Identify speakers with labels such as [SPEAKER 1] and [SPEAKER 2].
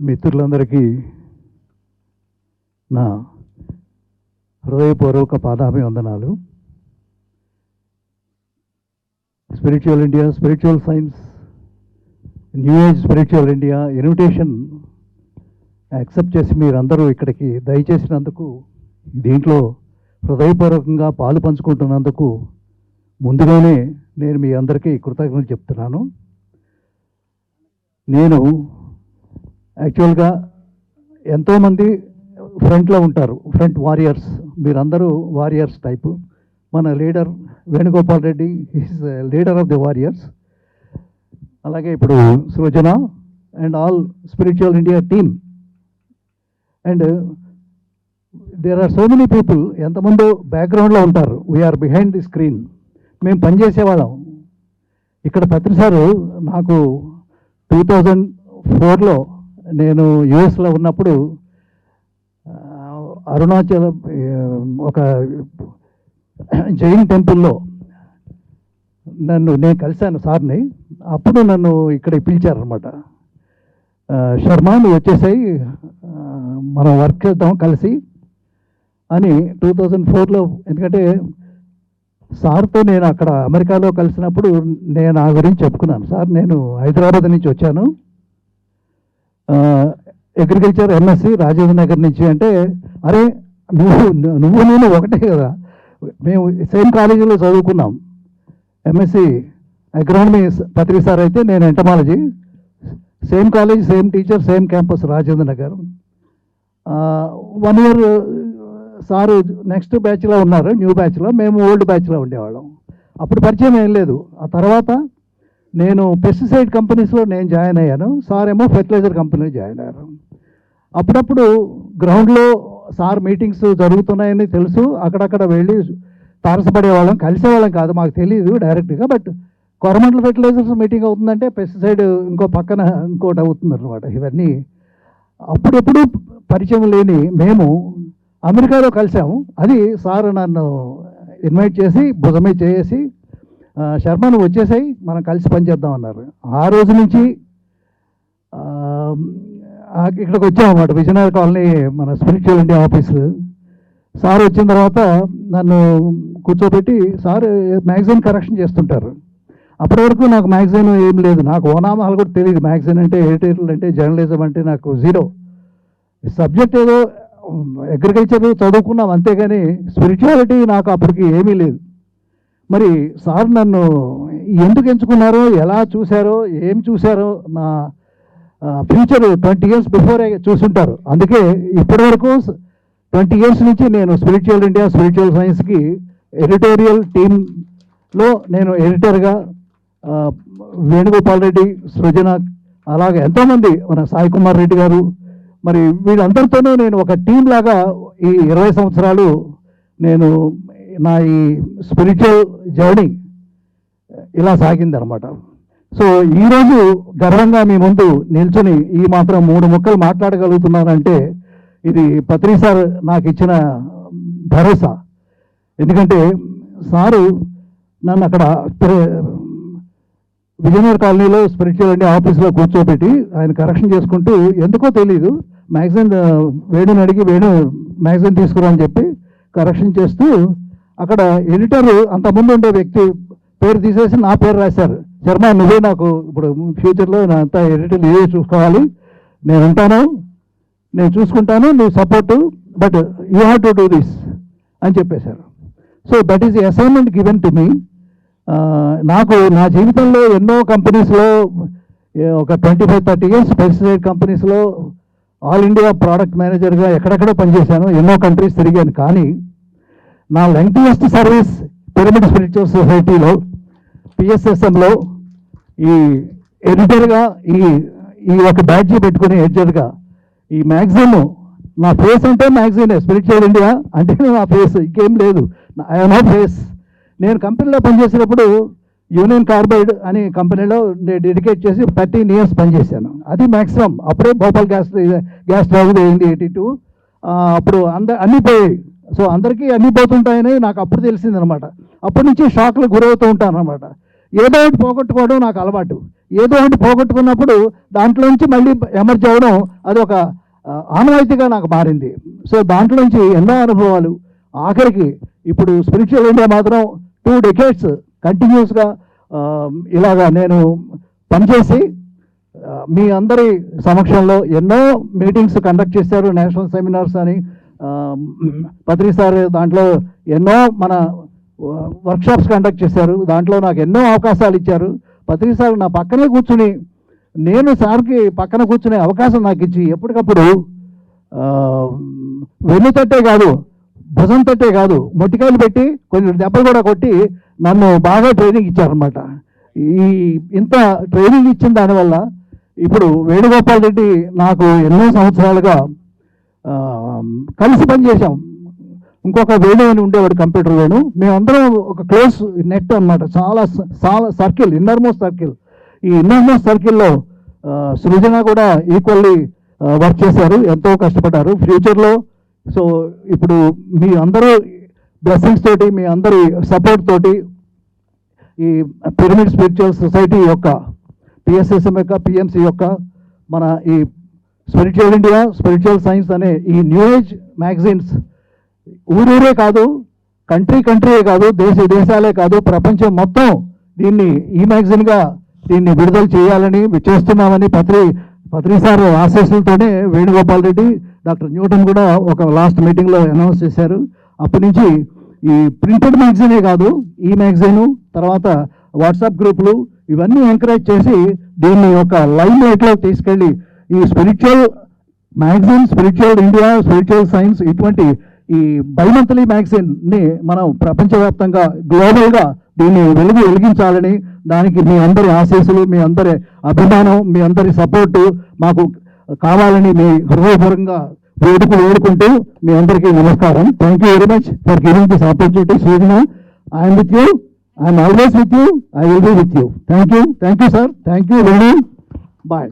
[SPEAKER 1] మిత్రులందరికీ నా హృదయపూర్వక పాదాభివందనాలు. Spiritual India spiritual science new age spiritual India invitation accept చేసి మీరందరూ ఇక్కడికి దయచేసినందుకు దీంట్లో హృదయపూర్వకంగా పాలు పంచుకుంటున్నందుకు ముందుగానే నేను మీ అందరికీ కృతజ్ఞతలు చెప్తున్నాను. నేను యాక్చువల్గా ఎంతోమంది ఫ్రంట్లో ఉంటారు ఫ్రంట్ వారియర్స్. మీరందరూ వారియర్స్ టైపు. మన leader Venugopal Reddy is leader of the warriors అలాగే ఇప్పుడు Srujana and all spiritual India team and there are so many people ఎంతమంది బ్యాక్గ్రౌండ్లో ఉంటారు. వీఆర్ బిహైండ్ ది స్క్రీన్ మేము పనిచేసేవాళ్ళం ఇక్కడ పత్రి సారు నాకు టూ థౌజండ్ ఫోర్లో నేను యుఎస్లో ఉన్నప్పుడు అరుణాచల్ ఒక జైన్ టెంపుల్లో నన్ను నేను కలిశాను సార్ని. అప్పుడు నన్ను ఇక్కడ పిలిచారనమాట శర్మ నువ్వు వచ్చేసాయి మనం వర్క్ వెళ్తాం కలిసి అని టూ థౌజండ్ ఫోర్లో ఎందుకంటే సార్తో నేను అక్కడ అమెరికాలో కలిసినప్పుడు నేను నా గురించి చెప్పుకున్నాను. సార్ నేను హైదరాబాద్ నుంచి వచ్చాను. అగ్రికల్చర్ ఎంఎస్సి రాజేంద్ర నగర్ నుంచి అంటే అరే నువ్వు నువ్వు నేను ఒకటే కదా. మేము సేమ్ కాలేజీలో చదువుకున్నాం. ఎంఎస్సి అగ్రానమీ పత్రిక సార్ అయితే నేను entomology same college same teacher same campus Rajendra Nagar. One year sir next బ్యాచ్లో ఉన్నారు న్యూ బ్యాచ్లో మేము ఓల్డ్ బ్యాచ్లో ఉండేవాళ్ళం. అప్పుడు పరిచయం ఏం లేదు. ఆ తర్వాత నేను పెస్టిసైడ్ కంపెనీస్లో నేను జాయిన్ అయ్యాను. సార్ ఏమో ఫెర్టిలైజర్ కంపెనీలో జాయిన్ అయ్యారు. అప్పుడప్పుడు గ్రౌండ్లో సార్ మీటింగ్స్ జరుగుతున్నాయని తెలుసు. అక్కడక్కడ వెళ్ళి తారసపడేవాళ్ళం కలిసేవాళ్ళం కాదు మాకు తెలియదు డైరెక్ట్గా బట్ కొరమండల ఫెర్టిలైజర్స్ మీటింగ్ అవుతుందంటే పెస్టిసైడ్ ఇంకో పక్కన ఇంకోటి అవుతుంది అనమాట ఇవన్నీ. అప్పుడెప్పుడు పరిచయం లేని మేము అమెరికాలో కలిసాము. అది సార్ నన్ను ఇన్వైట్ చేసి భుజమే చేసి శర్మ నువ్వు వచ్చేసాయి మనం కలిసి పనిచేద్దాం అన్నారు. ఆ రోజు నుంచి ఇక్కడికి వచ్చామన్నమాట. విజయనగర్ కాలనీ మన స్పిరిచువల్ ఇండియా ఆఫీస్. సార్ వచ్చిన తర్వాత నన్ను కూర్చోబెట్టి సార్ మ్యాగజైన్ కరెక్షన్ చేస్తుంటారు. అప్పటి వరకు నాకు మ్యాగజైన్ ఏం లేదు. నాకు ఓనామాలు కూడా తెలియదు మ్యాగజైన్ అంటే ఎడిటోరియల్ అంటే జర్నలిజం అంటే నాకు జీరో. సబ్జెక్ట్ ఏదో అగ్రికల్చర్ చదువుకున్నాం అంతేగాని స్పిరిచువాలిటీ నాకు అప్పటికి ఏమీ లేదు. మరి సార్ నన్ను ఎందుకు ఎంచుకున్నారో ఎలా చూశారో ఏం చూశారో నా ఫ్యూచర్ ట్వంటీ ఇయర్స్ బిఫోర్ చూసుంటారు. అందుకే ఇప్పటి వరకు ట్వంటీ ఇయర్స్ నుంచి నేను స్పిరిచువల్ ఇండియా స్పిరిచువల్ సైన్స్కి ఎడిటోరియల్ టీంలో నేను ఎడిటర్గా వేణుగోపాల్ రెడ్డి సృజన అలాగే ఎంతోమంది మన సాయి కుమార్ రెడ్డి గారు మరి వీళ్ళందరితోనూ నేను ఒక టీం లాగా ఈ ఇరవై సంవత్సరాలు నేను నా ఈ స్పిరిచువల్ జర్నీ uh, ఇలా సాగింది అనమాట సో ఈరోజు గర్వంగా మీ ముందు నిల్చుని ఈ మాత్రం మూడు ముక్కలు మాట్లాడగలుగుతున్నానంటే ఇది పత్రి సార్ నాకు ఇచ్చిన భరోసా. ఎందుకంటే సారు నన్ను అక్కడ ప్ర- విజయనగర్ కాలనీలో స్పిరిచువల్ అంటే ఆఫీస్లో కూర్చోబెట్టి ఆయన కరెక్షన్ చేసుకుంటూ ఎందుకో తెలియదు మ్యాగజైన్ వేణుని అడిగి వేణు మ్యాగజైన్ తీసుకురా అని చెప్పి కరెక్షన్ చేస్తూ అక్కడ ఎడిటర్ అంతకుముందు ఉండే వ్యక్తి పేరు తీసేసి నా పేరు రాశారు. శర్మ నువ్వే నాకు ఇప్పుడు ఫ్యూచర్లో నా అంతా ఎడిటర్ ఇవే చూసుకోవాలి. నేను ఉంటాను నేను చూసుకుంటాను నువ్వు support but you have to do this అని చెప్పేశారు. So that is assignment given to me నాకు నా జీవితంలో ఎన్నో కంపెనీస్లో ఒక twenty five thirty years pesticide కంపెనీస్లో ఆల్ ఇండియా ప్రోడక్ట్ మేనేజర్గా ఎక్కడెక్కడో పనిచేశాను. ఎన్నో కంట్రీస్ తిరిగాను. కానీ నా లెంగ్తియెస్ట్ సర్వీస్ పిరమిడ్ స్పిరిచువల్ సొసైటీలో పిఎస్ఎస్ఎంలో ఈ ఎడిటర్గా ఈ ఈ ఒక బ్యాడ్జీ పెట్టుకుని ఎడిటర్గా ఈ మ్యాగజైన్ నా ఫేస్ అంటే మ్యాగజైన్ స్పిరిచువల్ ఇండియా అంటే నా ఫేస్ ఇంకేం లేదు. ఐ నో ఫేస్ నేను కంపెనీలో పనిచేసినప్పుడు యూనియన్ కార్బైడ్ అనే కంపెనీలో నేను డెడికేట్ చేసి థర్టీన్ ఇయర్స్ పనిచేశాను. అది మ్యాక్సిమం అప్పుడే భోపాల్ గ్యాస్ గ్యాస్ ట్రాజడీ అయింది ఎయిటీ టూ. అప్పుడు అంద అన్నీ పోయాయి. సో అందరికీ అన్నీ పోతుంటాయని నాకు అప్పుడు తెలిసింది అనమాట అప్పటి నుంచి షాక్లకు గురవుతూ ఉంటాను అనమాట ఏదో ఒకటి పోగొట్టుకోవడం నాకు అలవాటు. ఏదో ఒకటి పోగొట్టుకున్నప్పుడు దాంట్లో నుంచి మళ్ళీ ఎమర్జ్ అవ్వడం అది ఒక ఆనవాయితీగా నాకు మారింది. సో దాంట్లో నుంచి ఎన్నో అనుభవాలు. ఆఖరికి ఇప్పుడు స్పిరిచువల్ ఇండియా మాత్రం టూ డెకేట్స్ కంటిన్యూస్గా ఇలాగా నేను పనిచేసి మీ అందరి సమక్షంలో ఎన్నో మీటింగ్స్ కండక్ట్ చేశారు నేషనల్ సెమినార్స్ అని ఆ, పత్రి సార్ దాంట్లో ఎన్నో మన వర్క్షాప్స్ కండక్ట్ చేశారు. దాంట్లో నాకు ఎన్నో అవకాశాలు ఇచ్చారు. పత్రి సార్ నా పక్కనే కూర్చుని నేను సార్కి పక్కన కూర్చునే అవకాశం నాకు ఇచ్చి ఎప్పటికప్పుడు వెన్ను తట్టే కాదు భుజం తట్టే కాదు మొట్టికాయలు పెట్టి కొన్ని దెబ్బలు కూడా కొట్టి నన్ను బాగా ట్రైనింగ్ ఇచ్చారనమాట ఈ ఇంత ట్రైనింగ్ ఇచ్చిన దానివల్ల ఇప్పుడు వేణుగోపాల్ రెడ్డి నాకు ఎన్నో సంవత్సరాలుగా కలిసి పనిచేసాం ఇంకొక వేణు అని ఉండేవాడు కంప్యూటర్ వేణు. మేమందరం ఒక క్లోజ్ నెట్ అన్నమాట. చాలా చాలా సర్కిల్ ఇన్నర్ మోస్ట్ సర్కిల్. ఈ ఇన్నర్ మోస్ట్ సర్కిల్లో సృజన కూడా ఈక్వల్లీ వర్క్ చేశారు. ఎంతో కష్టపడ్డారు. ఫ్యూచర్లో సో ఇప్పుడు మీ అందరూ బ్లెస్సింగ్స్ తోటి మీ అందరి సపోర్ట్ తోటి ఈ పిరమిడ్ స్పిరిచువల్ సొసైటీ యొక్క పిఎస్ఎస్ఎం యొక్క పిఎంసి యొక్క మన ఈ స్పిరిచువల్ ఇండియా స్పిరిచువల్ సైన్స్ అనే ఈ న్యూ ఏజ్ మ్యాగజైన్స్ ఊరూరే కాదు కంట్రీ కంట్రీయే కాదు దేశ దేశాలే కాదు ప్రపంచం మొత్తం దీన్ని ఈ మ్యాగజైన్గా దీన్ని విడుదల చేయాలని చేస్తున్నామని పత్రి పత్రి సార్ ఆశీస్సులతోనే వేణుగోపాల్ రెడ్డి డాక్టర్ న్యూటన్ కూడా ఒక లాస్ట్ మీటింగ్లో అనౌన్స్ చేశారు. అప్పటి నుంచి ఈ ప్రింటెడ్ మ్యాగజైనే కాదు ఈ మ్యాగజైను తర్వాత వాట్సాప్ గ్రూపులు ఇవన్నీ ఎంకరేజ్ చేసి దీన్ని ఒక లైన్ లైట్లో తీసుకెళ్ళి ఈ spiritual magazine spiritual India spiritual science ఇటువంటి ఈ బైమంత్లీ మ్యాగజైన్ని మనం ప్రపంచవ్యాప్తంగా గ్లోబల్గా దీన్ని వెలుగు వెలిగించాలని దానికి మీ అందరి ఆశీస్సులు మీ అందరి అభిమానం మీ అందరి సపోర్టు మాకు కావాలని మీ హృదయపూర్వకంగా వేడుకు వేడుకుంటూ మీ అందరికీ నమస్కారం. Thank you very much for giving this opportunity సూచన I'm with you I'm always with you I will be with you thank you thank you sir thank you very bye